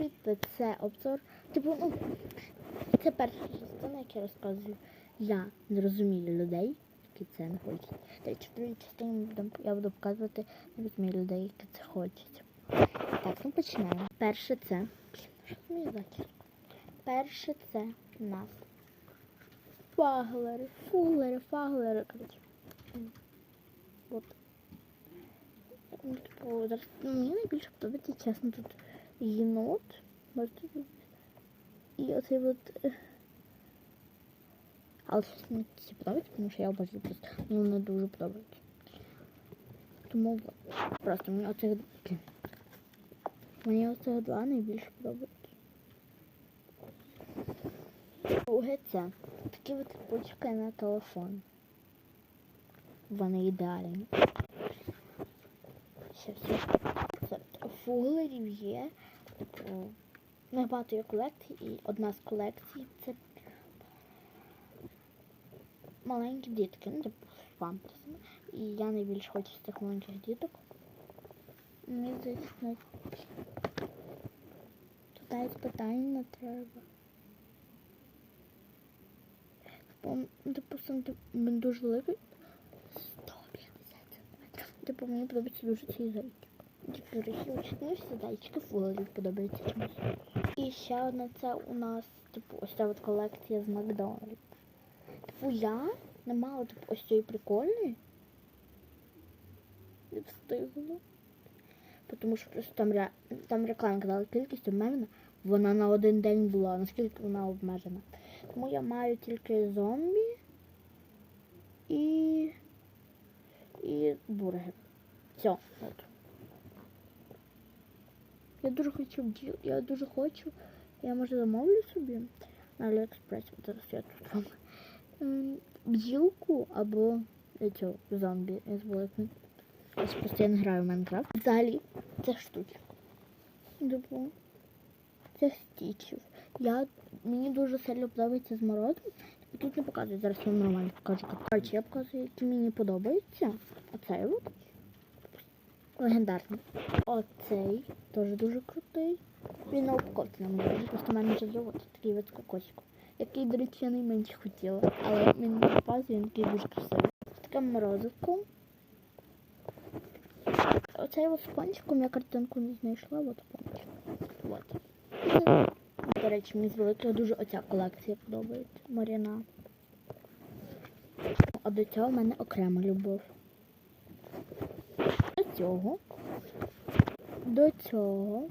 привіт, це обзор. Типу, ну, це перша частина, як я розказую. Я не розумію людей, які це не хочуть. Та в другій частині я буду показувати не розумію людей, які це хочуть. Так, ну починаємо. Перше це. Перше це у нас фаглери, фулери, фаглери, От. Ну, типу, ну, мені найбільше подобається, чесно, тут єнот. Можете. І оцей от. е, Але щось мені ці подобається, тому що я обожнюю просто. Мені воно дуже подобається. Тому. Просто мені оцих. Мені оцих два найбільше подобаються. Друге це такі от ручки на телефон. Вони ідеальні. Ще все. Це фуглерів є. Типу, набагато є колекцій, і одна з колекцій це маленькі дітки, ну, типу, з памперсами. І я найбільше хочу з цих маленьких діток. Мені здається, навіть тут навіть питань не треба. Типу, ну, типу, він дуже великий. 150 сантиметрів. Типу, мені подобається дуже цей зайчик. Ну всі зайчики фулерів подобається чомусь. І ще одна це у нас, типу, ось ця от колекція з Макдональдс. Типу, я не мала типу, ось цієї прикольної. Не встигла. Тому що просто там, ре... там реклама казала кількість обмежена, вона на один день була, наскільки вона обмежена. Тому я маю тільки зомбі і бургер. Все, от. Я дуже хочу я дуже хочу. Я може замовлю собі на Аліекспрес. Зараз я тут вам. Ем, Бджілку або цього зомбі. Я забула. Я постійно граю в Майнкрафт. Взагалі, це штуки. Типу, це стічів. Я, мені дуже сильно подобається з морозом. Тут не показую, зараз я нормально покажу. Коротше, я показую, які мені подобаються. Оцей от. Легендарний. Оцей теж дуже крутий. Він на упаковці на мені. Просто в мене вже є от такий от з. Який, до речі, я найменше хотіла. Але він не попався, він такий дуже красивий. Таке морозивко. Оцей от з пончиком я картинку не знайшла, от пончик. От. До речі, мені з великого дуже оця колекція подобається. Маріна. А до цього в мене окрема любов. Цього. До цього.